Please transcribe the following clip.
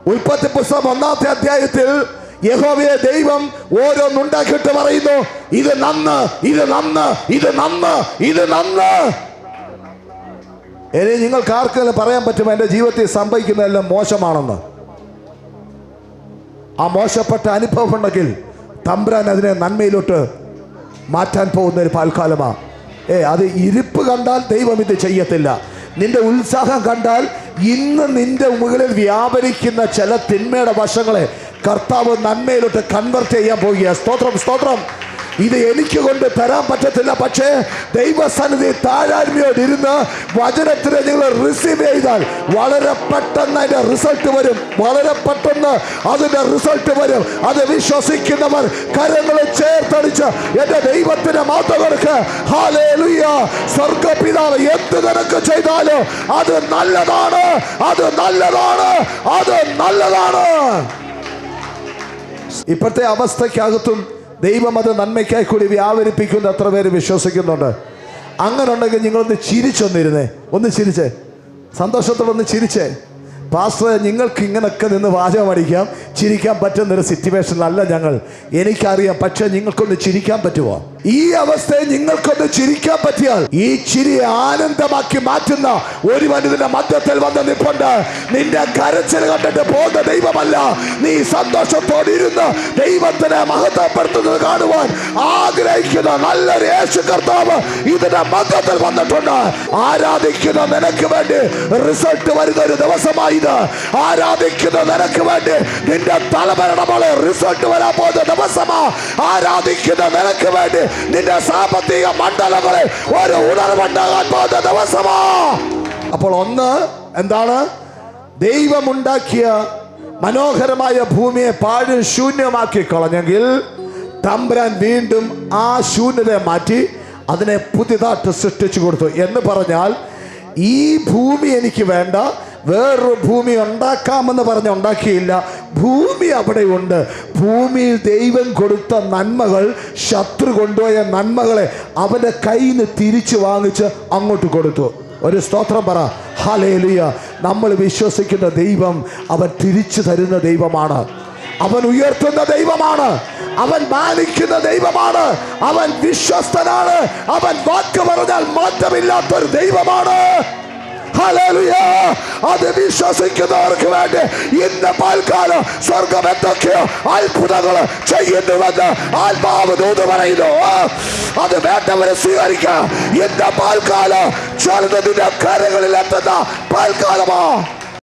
ഉൽപ്പത്തി പുസ്തകം ഒന്നാമത്തെ അധ്യായത്തിൽ യഹോവയെ ദൈവം ഓരോന്നുണ്ടാക്കിയിട്ട് പറയുന്നു ഇത് നന്ന് ഇത് നന്ന് ഇത് നന്ന് ഇത് നന്ന്. ഇനി നിങ്ങൾക്ക് ആർക്കെങ്കിലും പറയാൻ പറ്റുമോ എന്റെ ജീവിതത്തിൽ സംഭവിക്കുന്നതെല്ലാം മോശമാണെന്ന്? ആ മോശപ്പെട്ട അനുഭവം ഉണ്ടെങ്കിൽ തമ്പ്രാൻ അതിനെ നന്മയിലോട്ട് മാറ്റാൻ പോകുന്ന ഒരു പാൽക്കാലമാണ് ഏ അത് ഇരിപ്പ് കണ്ടാൽ ദൈവം ഇത് ചെയ്യത്തില്ല. നിന്റെ ഉത്സാഹം കണ്ടാൽ ഇന്ന് നിന്റെ മുകളിൽ വ്യാപരിക്കുന്ന ചില തിന്മയുടെ വശങ്ങളെ കർത്താവ് നന്മയിലോട്ട് കൺവെർട്ട് ചെയ്യാൻ പോകുക സ്തോത്രം സ്തോത്രം. ഇത് എനിക്ക് കൊണ്ട് തരാൻ പറ്റത്തില്ല. പക്ഷേ ദൈവസന്നിധി താഴായ്മയോട് ഇരുന്ന് വചനത്തിന് നിങ്ങൾ റിസീവ് ചെയ്താൽ വളരെ പെട്ടെന്ന് അതിന്റെ റിസൾട്ട് വരും. വളരെ പെട്ടെന്ന് അതിന്റെ റിസൾട്ട് വരും. അത് വിശ്വസിക്കുന്നവർ കരങ്ങളെ ചേർത്തടിച്ച് എന്റെ ദൈവത്തിന് മാത്രവർക്ക് സ്വർഗപിതാവ് എന്ത് നിനക്ക് അത് നല്ലതാണ് അത് നല്ലതാണ് അത് നല്ലതാണ്. ഇപ്പോഴത്തെ അവസ്ഥയ്ക്കകത്തും ദൈവം അത് നന്മയ്ക്കായി കൂടി വ്യാപരിപ്പിക്കുന്ന എത്ര പേര് വിശ്വസിക്കുന്നുണ്ട്. അങ്ങനെ ഉണ്ടെങ്കിൽ നിങ്ങളൊന്ന് ചിരിച്ചൊന്നിരുന്നേ. ഒന്ന് ചിരിച്ചേ. സന്തോഷത്തോടെ ഒന്ന് ചിരിച്ചേ. പാസ്റ്റർ നിങ്ങൾക്ക് ഇങ്ങനൊക്കെ നിന്ന് വാചകം അടിക്കാം. ചിരിക്കാൻ പറ്റുന്ന ഒരു സിറ്റുവേഷൻ അല്ല ഞങ്ങൾ. എനിക്കറിയാം പക്ഷെ നിങ്ങൾക്കൊന്ന് ചിരിക്കാൻ പറ്റുമോ? ഈ അവസ്ഥയെ നിങ്ങൾക്കൊന്ന് ചിരിക്കാൻ പറ്റിയാൽ ഈ ചിരി ആനന്ദമാക്കി മാറ്റുന്ന ഒരു മനുഷ്യന്റെ മധ്യത്തിൽ വന്ന് നിപ്പുണ്ട്. നിന്റെ കരച്ചിൽ കണ്ടിട്ട് പോകുന്ന ദൈവമല്ല നീ സന്തോഷത്തോടെ ഇരുന്ന് ദൈവത്തിനെ മഹത്വപ്പെടുത്തുന്നത് കാണുവാൻ ആഗ്രഹിക്കുന്ന നല്ലൊരു യേശു കർത്താവ് ഇതിന്റെ മധ്യത്തിൽ വന്നിട്ടുണ്ട്. ആരാധിക്കുന്ന നിനക്ക് വേണ്ടി റിസൾട്ട് വരുന്ന ഒരു ദിവസമായി ഇത് ആരാധിക്കുന്ന നിനക്ക് വേണ്ടി നിന്റെ തലമരണമോളെ റിസൾട്ട് വരാൻ പോകുന്ന ദിവസമാ. ആരാധിക്കുന്ന നിനക്ക് വേണ്ടി നിന്റെ സാമ്പത്തിക മണ്ഡലങ്ങളെ ഒരു ഉണർവുണ്ടാകാൻ പോകുന്ന ദിവസമാ. അപ്പോൾ ഒന്ന് എന്താണ്? ദൈവമുണ്ടാക്കിയ മനോഹരമായ ഭൂമിയെ പാഴ് ശൂന്യമാക്കി കളഞ്ഞെങ്കിൽ തമ്പുരാൻ വീണ്ടും ആ ശൂന്യതയെ മാറ്റി അതിനെ പുതിയതായിട്ട് സൃഷ്ടിച്ചു കൊടുത്തു. എന്ന് പറഞ്ഞാൽ ഈ ഭൂമി എനിക്ക് വേണ്ട വേറൊരു ഭൂമി ഉണ്ടാക്കാമെന്ന് പറഞ്ഞ് ഉണ്ടാക്കിയില്ല. ഭൂമി അവിടെയുണ്ട്. ഭൂമിയിൽ ദൈവം കൊടുത്ത നന്മകൾ ശത്രു കൊണ്ടുപോയ നന്മകളെ അവന്റെ കയ്യിൽ നിന്ന് തിരിച്ചു വാങ്ങിച്ച് അങ്ങോട്ട് കൊടുത്തു. ഒരു സ്തോത്രം പറ. ഹലേലിയ നമ്മൾ വിശ്വസിക്കുന്ന ദൈവം അവൻ തിരിച്ചു തരുന്ന ദൈവമാണ്. അവൻ ഉയർത്തുന്ന ദൈവമാണ്. അവൻ മാനിക്കുന്ന ദൈവമാണ്. അവൻ വിശ്വസ്തനാണ്. അവൻ വാക്ക് പറഞ്ഞാൽ മാറ്റമില്ലാത്തൊരു ദൈവമാണ്. അത് വിശ്വസിക്കുന്നവർക്ക് വേണ്ടി ഇന്ന് പാൽക്കാലം സ്വർഗം എന്തൊക്കെയോ അത്ഭുതങ്ങൾ ചെയ്യുന്നുവെന്ന് ആത്മാവ് തോന്നു പറയുന്നു ആ, അത് വേണ്ടവരെ സ്വീകരിക്കാം ഇന്ന് പാൽക്കാലം ചിലതിന്റെ കരങ്ങളിൽ എത്തുന്ന പാൽക്കാലമാ